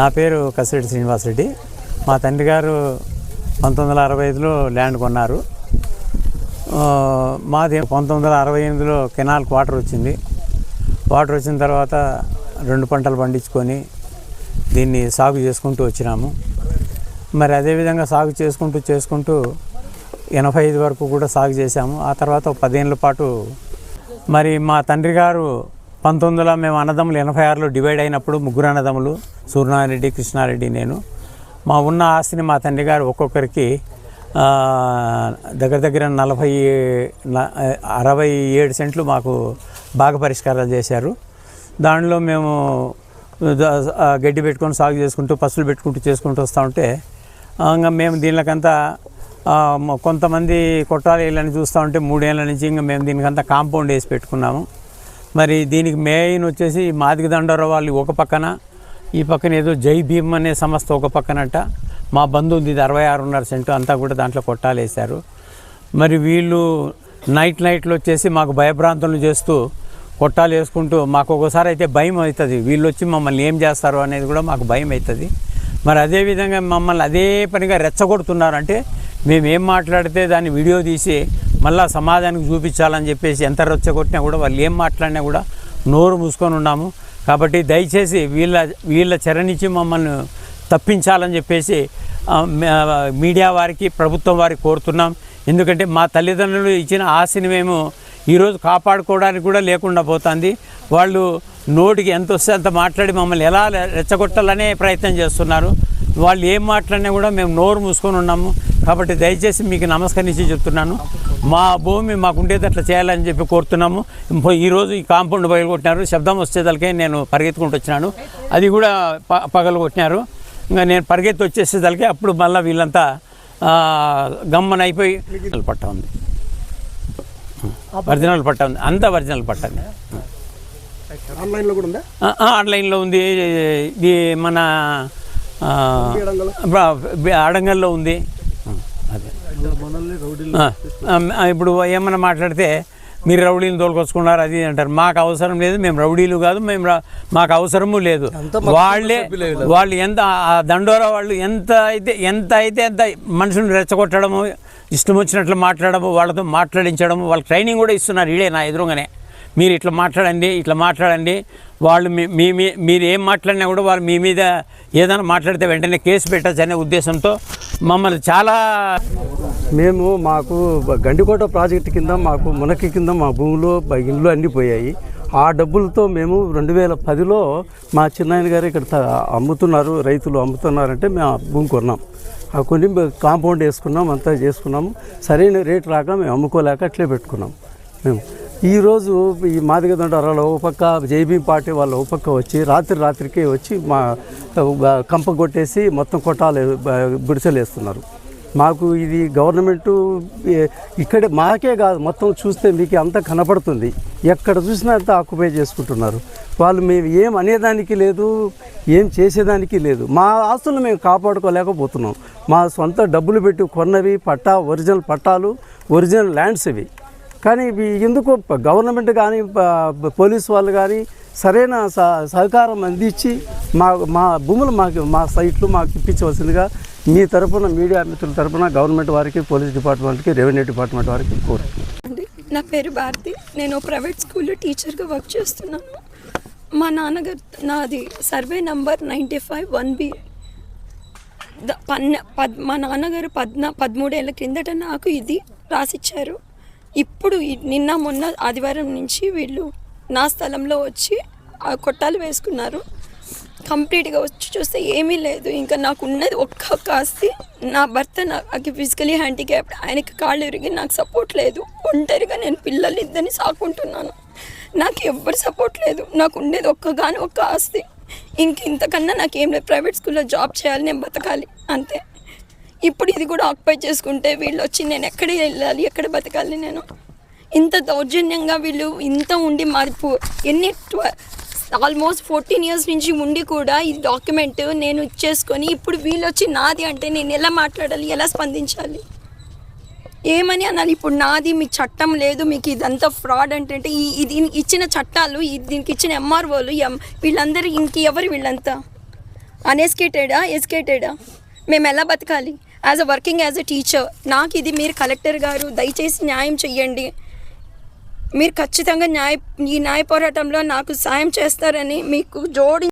నా పేరు కసిరెడ్డి శ్రీనివాసరెడ్డి మా తండ్రి గారు పంతొమ్మిది వందల అరవై ఐదులో ల్యాండ్ కొన్నారు. మాది పంతొమ్మిది వందల అరవై ఎనిమిదిలో కెనాల్ వాటర్ వచ్చింది. వాటర్ వచ్చిన తర్వాత రెండు పంటలు పండించుకొని దీన్ని సాగు చేసుకుంటూ వచ్చినాము. మరి అదేవిధంగా సాగు చేసుకుంటూ చేసుకుంటూ ఎనభై ఐదు వరకు కూడా సాగు చేశాము. ఆ తర్వాత పదేళ్ళ పాటు మరి మా తండ్రి గారు పంతొమ్మిదిలో మేము అన్నదమ్ములు ఎనభై ఆరులో డివైడ్ అయినప్పుడు ముగ్గురు అన్నదమ్ములు సూర్యనారాయణరెడ్డి కృష్ణారెడ్డి నేను. మా ఉన్న ఆస్తిని మా తండ్రి గారు ఒక్కొక్కరికి దగ్గర దగ్గర నలభై న- అరవై ఏడు సెంట్లు మాకు బాగా పరిష్కారాలు చేశారు. దానిలో మేము గడ్డి పెట్టుకొని సాగు చేసుకుంటూ పసులు పెట్టుకుంటూ చేసుకుంటూ వస్తూ ఉంటే ఇంకా మేము దీనికంతా కొంతమంది కొట్టాలి వీళ్ళని చూస్తూ ఉంటే మూడేళ్ళ నుంచి ఇంకా మేము దీనికంతా కాంపౌండ్ వేసి పెట్టుకున్నాము. మరి దీనికి మెయిన్ వచ్చేసి మాదిగ దండోర వాళ్ళు ఒక పక్కన ఈ పక్కన ఏదో జై భీమ్ అనే సంస్థ ఒక పక్కనట. మా బంధువుది ఇది అరవై ఆరున్నర సెంటు అంతా కూడా దాంట్లో కొట్టాలు వేశారు మరి వీళ్ళు నైట్ నైట్లో వచ్చేసి మాకు భయభ్రాంతులు చేస్తూ కొట్టాలు వేసుకుంటూ మాకు ఒకసారి అయితే భయం అవుతుంది. వీళ్ళు వచ్చి మమ్మల్ని ఏం చేస్తారు అనేది కూడా మాకు భయం అవుతుంది. మరి అదేవిధంగా మమ్మల్ని అదే పనిగా రెచ్చగొడుతున్నారు అంటే మేము ఏం మాట్లాడితే దాన్ని వీడియో తీసి మళ్ళా సమాజానికి చూపించాలని చెప్పేసి ఎంత రొచ్చగొట్టినా కూడా వాళ్ళు ఏం మాట్లాడినా కూడా నోరు మూసుకొని ఉన్నాము. కాబట్టి దయచేసి వీళ్ళ వీళ్ళ చెర నుంచి మమ్మల్ని తప్పించాలని చెప్పేసి మీడియా వారికి ప్రభుత్వం వారికి కోరుతున్నాం. ఎందుకంటే మా తల్లిదండ్రులు ఇచ్చిన ఆశని మేము ఈరోజు కాపాడుకోవడానికి కూడా లేకుండా పోతుంది. వాళ్ళు నోటికి ఎంత వస్తే అంత మాట్లాడి మమ్మల్ని ఎలా రెచ్చగొట్టాలనే ప్రయత్నం చేస్తున్నారు. వాళ్ళు ఏం మాట్లాడినా కూడా మేము నోరు మూసుకొని ఉన్నాము. కాబట్టి దయచేసి మీకు నమస్కరించి చెప్తున్నాను. మా భూమి మాకు ఉండేటట్లు చేయాలని చెప్పి కోరుతున్నాము. ఈరోజు ఈ కాంపౌండ్ బయలు కొట్టినారు శబ్దం వచ్చేదలకే నేను పరిగెత్తుకుంటూ వచ్చినాను. అది కూడా ప పగలు కొట్టినారు ఇంకా నేను పరిగెత్తి వచ్చేసేదలకే అప్పుడు మళ్ళీ వీళ్ళంతా ఆ, గమ్మన అయిపోయి పట్ట ఉంది. ఒరిజినల్ పట్ట ఉంది. అంతా ఒరిజినల్ పట్ట ఉంది. ఆన్లైన్లో కూడా ఉందా? ఆన్లైన్లో ఉంది. ఇది మన అడంగల్లో ఉంది. అదే ఇప్పుడు ఏమన్నా మాట్లాడితే మీరు రౌడీలు తోలుకొచ్చుకున్నారు అది అంటారు. మాకు అవసరం లేదు మేము రౌడీలు కాదు మేము మాకు అవసరము లేదు. వాళ్ళే వాళ్ళు ఎంత ఆ దండోరా వాళ్ళు ఎంత అయితే ఎంత అయితే అంత మనుషులను రెచ్చగొట్టడము ఇష్టం వచ్చినట్లు మాట్లాడము వాళ్ళతో మాట్లాడించడము వాళ్ళకి ట్రైనింగ్ కూడా ఇస్తున్నారు ఇడే నా ఎదురుగానే. మీరు ఇట్లా మాట్లాడండి ఇట్లా మాట్లాడండి. వాళ్ళు మీ మీ మీ- మీరు ఏం మాట్లాడినా కూడా వాళ్ళు మీ మీద ఏదైనా మాట్లాడితే వెంటనే కేసు పెట్టచ్చు అనే ఉద్దేశంతో మమ్మల్ని చాలా మేము మాకు గండికోట ప్రాజెక్ట్ కింద మాకు మునక్కి కింద మా భూములు ఇల్లు ఇండ్లు అన్నీ పోయాయి. ఆ డబ్బులతో మేము రెండు వేల పదిలో మా చిన్నాయన గారు ఇక్కడ అమ్ముతున్నారు రైతులు అమ్ముతున్నారంటే మేము ఆ భూమి కొన్నాం. ఆ కొని కాంపౌండ్ వేసుకున్నాం అంతా చేసుకున్నాము సరైన రేటు రాక మేము అమ్ముకోలేక అట్లే పెట్టుకున్నాం. మేము ఈరోజు ఈ మాదిగ దండారాలు ఒక పక్క జేబీ పార్టీ వాళ్ళు ఒక పక్క వచ్చి రాత్రి రాత్రికే వచ్చి మా కంప కొట్టేసి మొత్తం కొట్టాలు గుడిసెలు వేస్తున్నారు మాకు ఇది గవర్నమెంట్ ఇక్కడ మాకే కాదు మొత్తం చూస్తే మీకు అంత కనపడుతుంది. ఎక్కడ చూసినా అంత ఆక్యుపై చేసుకుంటున్నారు. వాళ్ళు మేము ఏం అనేదానికి లేదు ఏం చేసేదానికి లేదు. మా ఆస్తులను మేము కాపాడుకోలేకపోతున్నాం. మా సొంత డబ్బులు పెట్టి కొన్నవి పట్టా ఒరిజినల్ పట్టాలు ఒరిజినల్ ల్యాండ్స్ ఇవి. కానీ ఇవి ఎందుకో గవర్నమెంట్ కానీ పోలీసు వాళ్ళు కానీ సరైన స- సహకారం అందించి మా మా భూములు మాకు మా సైట్లు మాకు ఇప్పించవలసిందిగా మీ తరపున మీడియా మిత్రుల తరపున గవర్నమెంట్ వారికి పోలీస్ డిపార్ట్మెంట్కి రెవెన్యూ డిపార్ట్మెంట్ వారికి కోరుతున్నాను. నా పేరు భారతి. నేను ప్రైవేట్ స్కూల్లో టీచర్గా వర్క్ చేస్తున్నాను. మా నాన్నగారు నాది survey number ninety five one B. పన్న పద్ మా నాన్నగారు పద్నా పదమూడేళ్ళ క్రిందట నాకు ఇది రాసిచ్చారు. ఇప్పుడు నిన్న మొన్న ఆదివారం నుంచి వీళ్ళు నా స్థలంలో వచ్చి ఆ కొట్టాలు వేసుకున్నారు. కంప్లీట్గా వచ్చి చూస్తే ఏమీ లేదు. ఇంకా నాకు ఉన్నది ఒక్క ఆస్తి నా భర్త నాకు ఫిజికలీ హ్యాండిక్యాప్డ్ ఆయనకి కాళ్ళు ఇరిగి నాకు సపోర్ట్ లేదు. ఒంటరిగా నేను పిల్లలు ఇద్దరిని సాకుంటున్నాను. నాకు ఎవ్వరు సపోర్ట్ లేదు. నాకు ఉండేది ఒక్కగాని ఒక్క ఆస్తి. ఇంక ఇంతకన్నా నాకు ఏం లేదు ప్రైవేట్ స్కూల్లో జాబ్ చేయాలి నేను బతకాలి. అంతే. ఇప్పుడు ఇది కూడా ఆక్యుపై చేసుకుంటే వీళ్ళు వచ్చి నేను ఎక్కడ వెళ్ళాలి ఎక్కడ బతకాలి నేను? ఇంత దౌర్జన్యంగా వీళ్ళు ఇంత ఉండి మార్పు పు- ఎన్ని ఆల్మోస్ట్ ఫోర్టీన్ ఇయర్స్ నుంచి ఉండి కూడా ఈ డాక్యుమెంట్ నేను ఇచ్చేసుకొని ఇప్పుడు వీళ్ళు వచ్చి నాది అంటే నేను ఎలా మాట్లాడాలి ఎలా స్పందించాలి? ఏమని అనాలి? ఇప్పుడు నాది మీ చట్టం లేదు మీకు ఇదంతా ఫ్రాడ్ అంటే ఈ దీనికి ఇచ్చిన చట్టాలు దీనికి ఇచ్చిన ఎంఆర్ఓలు ఎం వీళ్ళందరూ ఇంక ఎవరు వీళ్ళంతా? అన్ఎస్కేటెడా ఎస్కేటెడా మేము ఎలా బతకాలి? As a working as a teacher నాకు ఇది మీరు కలెక్టర్ గారు దయచేసి న్యాయం చెయ్యండి. మీరు ఖచ్చితంగా న్యాయ ఈ న్యాయ పోరాటంలో నాకు సాయం చేస్తారని మీకు జోడి